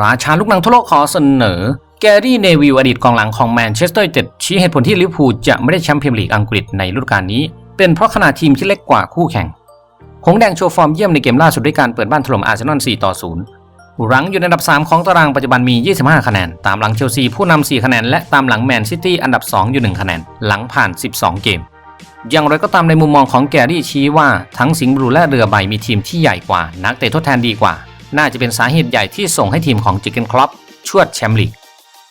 ราชาลูกหนังทั่วโลกขอเสนอ แกรี่เนวิลอดีตกองหลังของแมนเชสเตอร์ยูไนเต็ดชี้เหตุผลที่ลิเวอร์พูลจะไม่ได้แชมป์พรีเมียร์ลีกอังกฤษในฤดูกาลนี้ เป็นเพราะขนาดทีมที่เล็กกว่าคู่แข่งหงแดงโชว์ฟอร์มเยี่ยมในเกมล่าสุดด้วยการเปิดบ้านถล่มอาร์เซนอล 4 ต่อ 0 รั้งอยู่ในอันดับ 3 ของตารางปัจจุบันมี 25 คะแนน ตามหลังเชลซีผู้นำ 4 คะแนน และตามหลังแมนซิตี้อันดับ 2 อยู่ 1 คะแนน หลังผ่าน 12 เกม อย่างไรก็ตามในมุมมองของแกรี่ชี้ว่าทั้งสิงห์บลูและเรือใบมีทีมที่ใหญ่กว่า นักเตะทดแทนดีกว่า น่าจะเป็นสาเหตุใหญ่ที่ส่งให้ทีมของจิกเกนครอปชวดแชมป์ลีก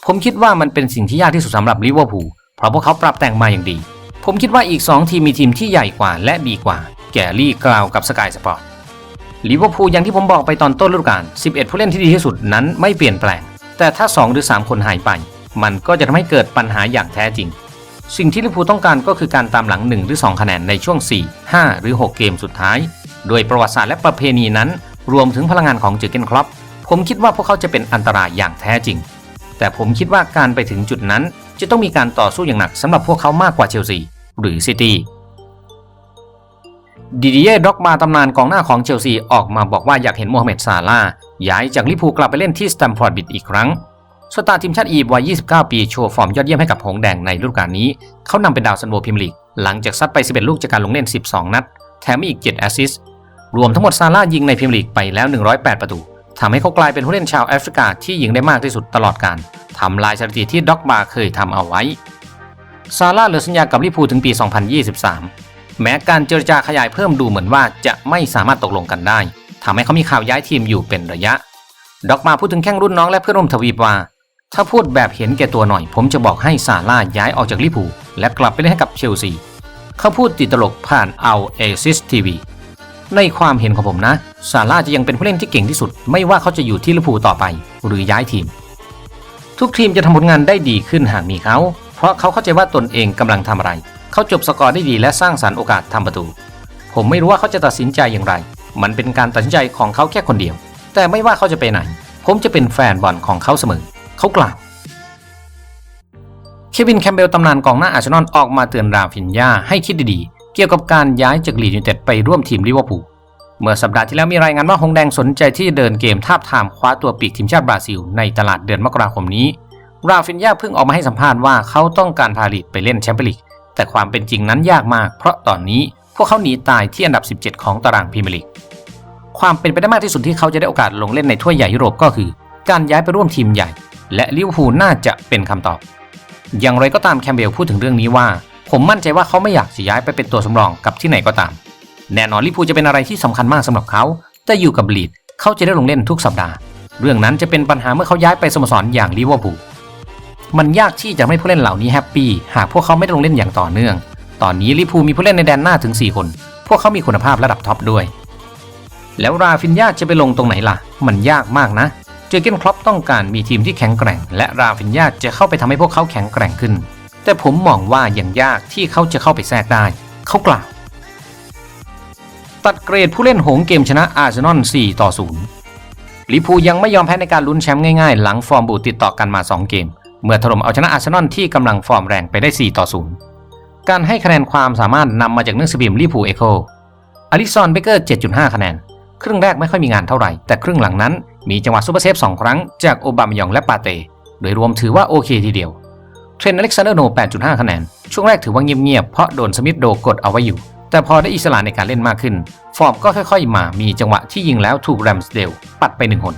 ผมคิดว่ามันเป็นสิ่งที่ยากที่สุดสำหรับลิเวอร์พูลเพราะพวกเขาปรับแต่งมาอย่างดี ผมคิดว่าอีก 2 ทีมมีทีมที่ใหญ่กว่าและดีกว่า แกรี่กล่าวกับสกายสปอร์ตลิเวอร์พูลอย่างที่ผมบอกไปตอนต้นฤดูกาล 11 ผู้เล่นที่ดีที่สุดนั้นไม่เปลี่ยนแปลง แต่ถ้า 2 หรือ 3 คนหายไป มันก็จะทำให้เกิดปัญหาอย่างแท้จริง สิ่งที่ลิเวอร์พูลต้องการก็คือการตามหลัง 1 หรือ 2 คะแนนในช่วง 4 5 หรือ 6 เกมสุดท้าย โดยประวัติศาสตร์และประเพณีนั้น รวมถึงพลังงานของเจอเกนครอปผมคิดว่าพวกเขาจะเป็นอันตรายอย่างแท้จริง แต่ผมคิดว่าการไปถึงจุดนั้นจะต้องมีการต่อสู้อย่างหนักสำหรับพวกเขามากกว่าเชลซีหรือซิตี้ดิดิเย่ด็อกมาตำนานกองหน้าของเชลซีออกมาบอกว่าอยากเห็นโมฮัมเหม็ดซาลาห์ย้ายจากลิพูกลับไปเล่นที่สแตมฟอร์ดบิดอีกครั้งสตาร์ทีมชาติอียิปต์วัย 29 ปี โชว์ฟอร์มยอดเยี่ยมให้กับหงแดงในฤดูกาลนี้ เขานำเป็นดาวซันโวพรีเมียร์ลีก หลังจากซัดไป 11 ลูกจากการลงเล่น 12 นัด แถมมีอีก 7 แอสซิสต์ รวมทั้งหมดซาร่าห์ยิงในพรีเมียร์ลีกไปแล้ว 108 ประตูทำให้เขากลายเป็นผู้เล่นชาวแอฟริกาที่ยิงได้มากที่สุดตลอดการทำลายสถิติที่ด็อกบาเคยทำเอาไว้ ซาร่าห์เหลือสัญญากับลิเวอร์พูถึงปี 2023 แม้การเจรจาขยายเพิ่มดูเหมือนว่าจะไม่สามารถตกลงกันได้ทำให้เขามีข่าวย้ายทีมอยู่เป็นระยะ ด็อกมาพูดถึงแข้งรุ่นน้องและเพื่อนร่วมทวีปว่า ถ้าพูดแบบเห็นแก่ตัวหน่อย ผมจะบอกให้ซาร่าห์ย้ายออกจากลิพูและกลับไปเล่นให้กับเชลซี เขาพูดติดตลกผ่านเอาเอซิสทีวี ในความเห็นของผมนะ ซาร่าจะยังเป็นผู้เล่นที่เก่งที่สุด ไม่ว่าเขาจะอยู่ที่ลิเวอร์พูลต่อไป หรือย้ายทีม ทุกทีมจะทำผลงานได้ดีขึ้นหากมีเขา เพราะเขาเข้าใจว่าตนเองกำลังทำอะไร เขาจบสกอร์ได้ดีและสร้างสรรค์โอกาสทำประตู ผมไม่รู้ว่าเขาจะตัดสินใจอย่างไร มันเป็นการตัดสินใจของเขาแค่คนเดียว แต่ไม่ว่าเขาจะไปไหน ผมจะเป็นแฟนบอลของเขาเสมอ เขากล่าวเควินแคมเบลตำนานกองหน้าอาร์เซนอลออกมาเตือนราฟินยาให้คิดดี เกี่ยวกับการย้ายจากลีดยูไนเต็ดไปร่วมทีมลิเวอร์พูล เมื่อสัปดาห์ที่แล้วมีรายงานว่าฮงแดงสนใจที่จะเดินเกมทาบทามคว้าตัวปีกทีมชาติบราซิล ในตลาดเดือนมกราคมนี้ ราฟินยาเพิ่งออกมาให้สัมภาษณ์ว่าเขาต้องการพาลีดไปเล่นแชมเปี้ยนลีก แต่ความเป็นจริงนั้นยากมาก เพราะตอนนี้พวกเขาหนีตายที่อันดับ 17 ของตารางพรีเมียร์ลีก ความเป็นไปได้มากที่สุดที่เขาจะได้โอกาสลงเล่นในถ้วยใหญ่ยุโรปก็คือ การย้ายไปร่วมทีมใหญ่ และลิเวอร์พูลน่าจะเป็นคำตอบ อย่างไรก็ตามแคมเบลพูดถึงเรื่องนี้ว่า ผมมั่นใจว่าเขาไม่อยากจะย้ายไปเป็นตัวสำรองกับที่ไหนก็ตาม แน่นอนลิพูจะเป็นอะไรที่สำคัญมากสำหรับเขาแต่อยู่กับลีดเขาจะได้ลงเล่นทุกสัปดาห์ เรื่องนั้นจะเป็นปัญหาเมื่อเขาย้ายไปสโมสรอย่างลิเวอร์พูลมันยากที่จะให้ผู้เล่นเหล่านี้แฮปปี้หากพวกเขาไม่ได้ลงเล่นอย่างต่อเนื่อง ตอนนี้ลิพูมีผู้เล่นในแดนหน้าถึง 4 คน พวกเขามีคุณภาพระดับท็อปด้วย แล้วราฟินยาจะไปลงตรงไหนล่ะ มันยากมากนะเจอเกนครอปต้องการมีทีมที่แข็งแกร่ง และราฟินยาจะเข้าไปทำให้พวกเขาแข็งแกร่งขึ้น แต่ผมมองว่ายังยากที่เขาจะเข้าไปแทรกได้ เขากล่าว ตัดเกรดผู้เล่นหงเกมชนะอาร์เซนอล 4 ต่อ 0 ลิพูยังไม่ยอมแพ้ในการลุ้นแชมป์ง่ายๆ หลังฟอร์มบูดติดต่อกันมา 2 เกม เมื่อถล่มเอาชนะอาร์เซนอลที่กำลังฟอร์มแรงไปได้ 4 ต่อ 0 การให้คะแนนความสามารถนำมาจากหนังสือพิมพ์ลิพูเอโคอลิซอนเบเกอร์ 7.5 คะแนน ครึ่งแรกไม่ค่อยมีงานเท่าไหร่ แต่ครึ่งหลังนั้นมีจังหวะซูเปอร์เซฟ2ครั้งจากโอบามยองและปาเต้โดยรวมถือว่าโอเคทีเดียว เทรนต์อเล็กซานเดอร์โน 8.5 คะแนน ช่วงแรกถือว่าเงียบๆ เพราะโดนสมิธโดกดเอาไว้อยู่ แต่พอได้อิสระในการเล่นมากขึ้น ฟอร์มก็ค่อยๆ มา มีจังหวะที่ยิงแล้วถูกแรมสเดล ปัดไปหนึ่งหน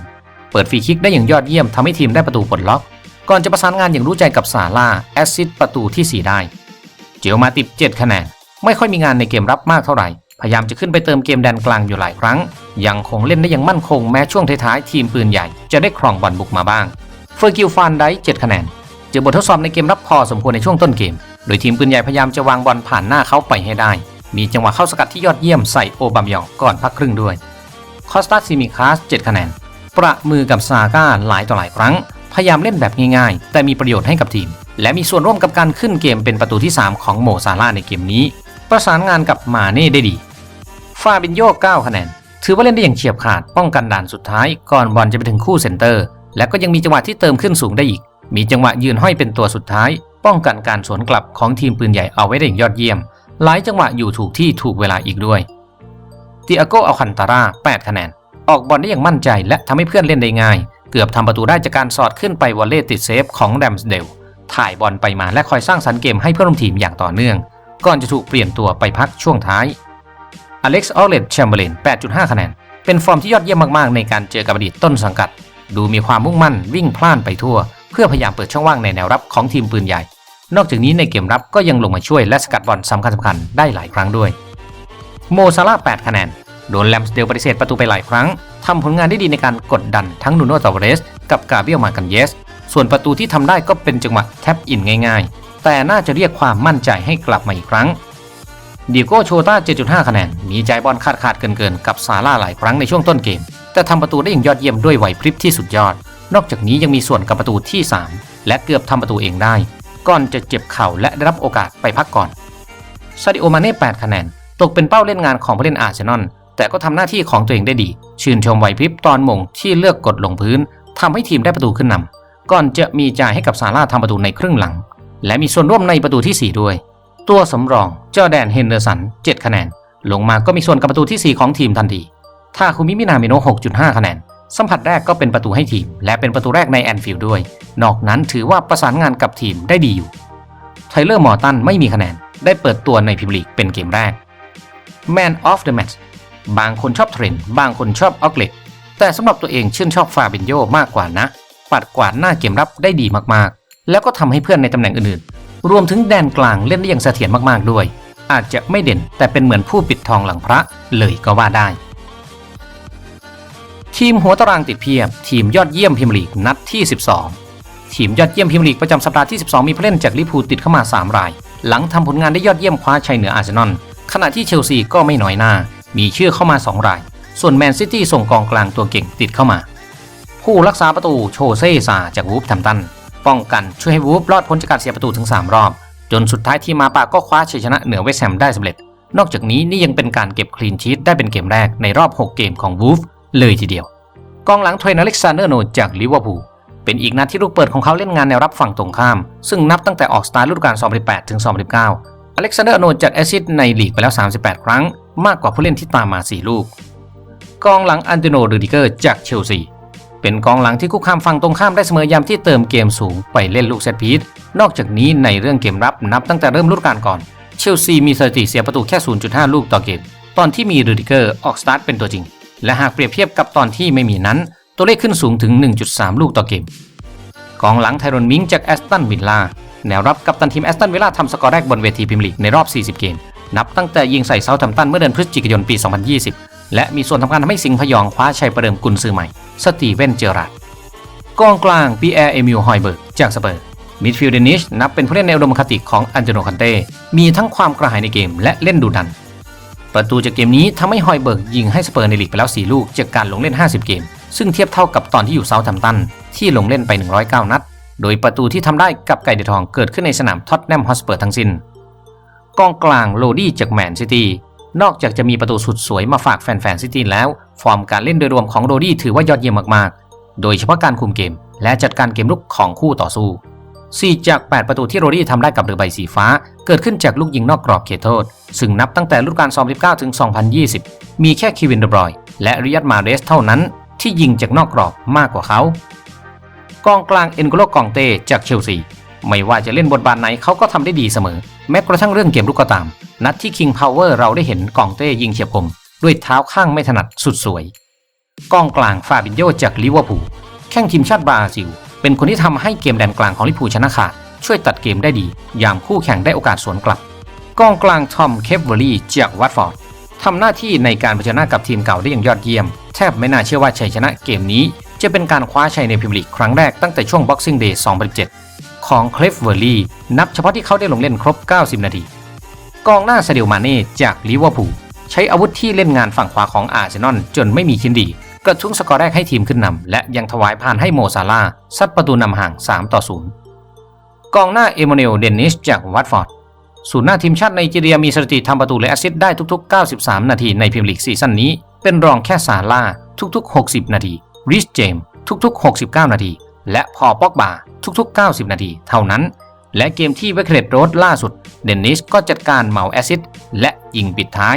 เปิดฟรีคิกได้อย่างยอดเยี่ยมทำให้ทีมได้ประตูปลดล็อก ก่อนจะประสานงานอย่างรู้ใจกับซาร่าแอสซิสประตูที่ 4 ได้ เจลมาติบ7คะแนน ไม่ค่อยมีงานในเกมรับมากเท่าไหร่ พยายามจะขึ้นไปเติมเกมแดนกลางอยู่หลายครั้ง ยังคงเล่นได้อย่างมั่นคงแม้ช่วงท้ายๆทีมปืนใหญ่ จะได้ครองบอลบุกมาบ้างเฟอร์กิลฟานได้7คะแนน จอบททดสอบในเกมรับพอสมควรในช่วงต้นเกม โดยทีมปืนใหญ่พยายามจะวางบอลผ่านหน้าเขาไปให้ได้ มีจังหวะเข้าสกัดที่ยอดเยี่ยมใส่โอบามยองก่อนพักครึ่งด้วย คอสตาซิมิคาส 7 คะแนน ประมือกับซาก้าหลายต่อหลายครั้ง พยายามเล่นแบบง่ายๆ แต่มีประโยชน์ให้กับทีม และมีส่วนร่วมกับการขึ้นเกมเป็นประตูที่ 3 ของโมซาร่าในเกมนี้ ประสานงานกับมาเน่ได้ดี ฟาบินโย9คะแนน ถือว่าเล่นได้อย่างเฉียบขาดป้องกันด่านสุดท้าย ก่อนบอลจะไปถึงคู่เซนเตอร์ และก็ยังมีจังหวะที่เติมขึ้นสูงได้อีก มีจังหวะยืนห้อยเป็นตัวสุดท้าย ป้องกันการสวนกลับของทีมปืนใหญ่เอาไว้ได้อย่างยอดเยี่ยม หลายจังหวะอยู่ถูกที่ถูกเวลาอีกด้วยติอาโกเอัลคันตาร่า8คะแนน ออกบอลได้อย่างมั่นใจและทำให้เพื่อนเล่นได้ง่าย เกือบทำประตูได้จากการสอดขึ้นไปวอลเล่ติดเซฟของแรมสเดลถ่ายบอลไปมาและคอยสร้างสรรค์เกมให้เพื่อนร่วมทีมอย่างต่อเนื่อง ก่อนจะถูกเปลี่ยนตัวไปพักช่วงท้ายอเล็กซ์ออเลตแชมเบอร์เลน8.5 คะแนน เป็นฟอร์มที่ยอดเยี่ยมมากๆ ในการเจอกับอดีตต้นสังกัด ดูมีความมุ่งมั่นวิ่งพล่านไปทั่ว เพื่อพยายามเปิดช่องว่างในแนวรับของทีมปืนใหญ่ นอกจากนี้ในเกมรับก็ยังลงมาช่วยและสกัดบอลสำคัญสำคัญได้หลายครั้งด้วย โมซาร่า8คะแนน โดนแลมสเดลปฏิเสธประตูไปหลายครั้งทำผลงานได้ดีในการกดดันทั้งนูโนตาวเรส กับกาเบียลมากันเยส ส่วนประตูที่ทำได้ก็เป็นจังหวะแท็บอินง่าย ๆ แต่น่าจะเรียกความมั่นใจให้กลับมาอีกครั้งดิโก้โชต้า 7.5 คะแนน มีใจบอลขาดขาดๆเกินเกินๆกับซาร่าหลายครั้งในช่วงต้นเกม แต่ทำประตูได้อย่างยอดเยี่ยมด้วยไหวพริบที่สุดยอด นอกจากนี้ยังมีส่วนกับประตูที่ 3 และเกือบทำประตูเองได้ ก่อนจะเจ็บเข่าและได้รับโอกาสไปพักก่อนซาดิโอมาเน่8คะแนน ตกเป็นเป้าเล่นงานของผู้เล่นอาร์เซนอลแต่ก็ทำหน้าที่ของตัวเองได้ดี ชื่นชมไหวพริบตอนมงที่เลือกกดลงพื้นทำให้ทีมได้ประตูขึ้นนำก่อนจะมีจ่ายให้กับซาร่าทำประตูในครึ่งหลัง และมีส่วนร่วมในประตูทีสี่ 4 ด้วย ตัวสำรองเจ้าแดนเฮนเดอร์สัน 7 คะแนน ลงมาก็มีส่วนกับประตูทีสี่4 ของทีมทันทีทาคุมิมินามิโนะ6.5 คะแนน สัมผัสแรกก็เป็นประตูให้ทีม และเป็นประตูแรกในแอนฟิลด์ด้วย นอกนั้นถือว่าประสานงานกับทีมได้ดีอยู่ ไทเลอร์มอร์ตันไม่มีคะแนน ได้เปิดตัวในพรีเมียร์ลีกเป็นเกมแรก Man of the Match บางคนชอบเทรนด์บางคนชอบออกเลตแต่สำหรับตัวเองชื่นชอบฟาบินโยมากกว่านะ ปัดกวาดหน้าเกมรับได้ดีมากๆ แล้วก็ทำให้เพื่อนในตำแหน่งอื่นๆ รวมถึงแดนกลางเล่นได้อย่างเสถียรมากๆด้วย อาจจะไม่เด่นแต่เป็นเหมือนผู้ปิดทองหลังพระเลยก็ว่าได้ ทีมหัวตารางติดเพียบ ทีมยอดเยี่ยมพรีเมียร์ลีกนัดที่ 12 ทีมยอดเยี่ยมพรีเมียร์ลีกประจำสัปดาห์ที่ 12 มีผู้เล่นจากลิพูติดเข้ามา 3 ราย หลังทำผลงานได้ยอดเยี่ยมคว้าชัยเหนืออาร์เซนอลขณะที่เชลซีก็ไม่น้อยหน้า มีชื่อเข้ามา 2 ราย ส่วนแมนซิตี้ส่งกองกลางตัวเก่งติดเข้ามา ผู้รักษาประตูโชเซ่ซาจากวูฟแฮมตันป้องกันช่วยให้วูฟรอดพ้นจากการเสียประตูถึง 3 รอบ จนสุดท้ายทีมมาปาก็คว้าชัยชนะเหนือเวสต์แฮมได้สำเร็จ นอกจากนี้นี่ยังเป็นการเก็บคลีนชีตได้เป็นเกมแรกในรอบ 6 เกมของวูฟ เลยทีเดียว กองหลังเทรนอเล็กซานเดอร์โนจากลิเวอร์พูลเป็นอีกนัดที่ลูกเปิดของเขาเล่นงานแนวรับฝั่งตรงข้าม ซึ่งนับตั้งแต่ออกสตาร์ทฤดูกาล 2018 ถึง 2019 อเล็กซานเดอร์โนจัดแอซิสในลีกไปแล้ว 38 ครั้ง มากกว่าผู้เล่นที่ตามมา 4 ลูก กองหลังอันเตโนรูดิเกอร์จากเชลซี เป็นกองหลังที่คุกคามฝั่งตรงข้ามได้เสมอยามที่เติมเกมสูงไปเล่นลูกเซตพีซนอกจากนี้ในเรื่องเกมรับนับตั้งแต่เริ่มฤดูกาลก่อน เชลซีมีสถิติเสียประตูแค่ 0.5 ลูกต่อเกม ตอนที่มีรูดิเกอร์ออกสตาร์ทเป็นตัวจริง และหากเปรียบเทียบกับตอนที่ไม่มีนั้น ตัวเลขขึ้นสูงถึง 1.3 ลูกต่อเกมกองหลังไทรอนมิงจากแอสตันวิลล่าแนวรับกับตันทีมแอสตันวิลล่าทำสกอร์แรกบนเวทีพรีเมียร์ลีกในรอบ 40 เกม นับตั้งแต่ยิงใส่เซาท์แฮมตันเมื่อเดือนพฤศจิกายนปี 2020 และมีส่วนสำคัญทำให้สิงห์พยองคว้าชัยประเดิมกุนซือใหม่ สตีเวนเจอราร์ดกองกลางปีแอร์เอมิลฮอยเบิร์กจากสเปอร์มิดฟิลด์เดนิชนับเป็นผู้เล่นในอุดมคติของอันเจโนคันเต้มีทั้งความกระหายในเกมและเล่นดุดัน ประตูจากเกมนี้ทำให้ฮอยเบิร์กยิงให้สเปอร์ในลีกไปแล้ว 4 ลูกจากการลงเล่น 50 เกม ซึ่งเทียบเท่ากับตอนที่อยู่เซาท์แฮมตันที่ลงเล่นไป 109 นัด โดยประตูที่ทำได้กับไก่เดือะทองเกิดขึ้นในสนามท็อตแนมฮอสเปอร์ทั้งสิ้นกองกลางโรดี้จากแมนซิตี้นอกจากจะมีประตูสุดสวยมาฝากแฟนๆซิตี้แล้ว ฟอร์มการเล่นโดยรวมของโรดี้ถือว่ายอดเยี่ยมมากๆ โดยเฉพาะการคุมเกม และจัดการเกมลุกของคู่ต่อสู้ 4 จาก 8 ประตูที่โรดี้ทำได้กับเรือใบสีฟ้า เกิดขึ้นจากลูกยิงนอกกรอบเขตโทษ ซึ่งนับตั้งแต่ฤดูกาล2019ถึง 2020 มีแค่คิวินเดบรอย และริยัตมาเรสเท่านั้น ที่ยิงจากนอกกรอบมากกว่าเขา กองกลางเอ็นโกโลกองเตจากเชลซีไม่ว่าจะเล่นบทบาทไหนเขาก็ทำได้ดีเสมอ แม้กระทั่งเรื่องเกมลุกก็ตาม นัดที่ King Power เราได้เห็นกองเต้ยิงเฉียบคม ด้วยเท้าข้างไม่ถนัดสุดสวยกองกลางฟาบินโยจากลิเวอร์พูลแข่งทีมชาติบราซิล เป็นคนที่ทำให้เกมแดนกลางของลิเวอร์พูชนะขาด ช่วยตัดเกมได้ดี ยามคู่แข่งได้โอกาสสวนกลับ กองกลางทอมเคปเวอรี่จากวัตฟอร์ดทำหน้าที่ในการเผชิญหน้ากับทีมเก่าได้อย่างยอดเยี่ยม แทบไม่น่าเชื่อว่าชัยชนะเกมนี้ จะเป็นการคว้าชัยในพรีเมียร์ลีกครั้งแรกตั้งแต่ช่วง Boxing Day 2017ของเคลฟเวอร์ลี่นับเฉพาะที่เขาได้ลงเล่นครบ 90 นาที กองหน้าซาดิโอมาเน่จากลิเวอร์พูลใช้อาวุธที่เล่นงานฝั่งขวาของอาร์เซนอลจนไม่มีชิ้นดี กระทุ้งสกอร์แรกให้ทีมขึ้นนำและยังถวายผ่านให้โมซาลาซัดประตูนำห่าง 3 ต่อ 0 กองหน้าเอโมเนลเดนนิสจากวัตฟอร์ดศูนย์หน้าทีมชาติไนจีเรียมีสถิติทำประตูและแอสซิสต์ได้ทุกๆ 93 นาทีในพรีเมียร์ลีกซีซั่นนี้ เป็นรองแค่ซาร่าทุกๆ 60 นาทีริชเจมส์ทุกๆ 69 นาที และพอปอกบาทุกๆ 90 นาทีเท่านั้น และเกมที่เวคเลตโรดล่าสุด เดนนิสก็จัดการเหมาแอสซิสต์และยิงปิดท้าย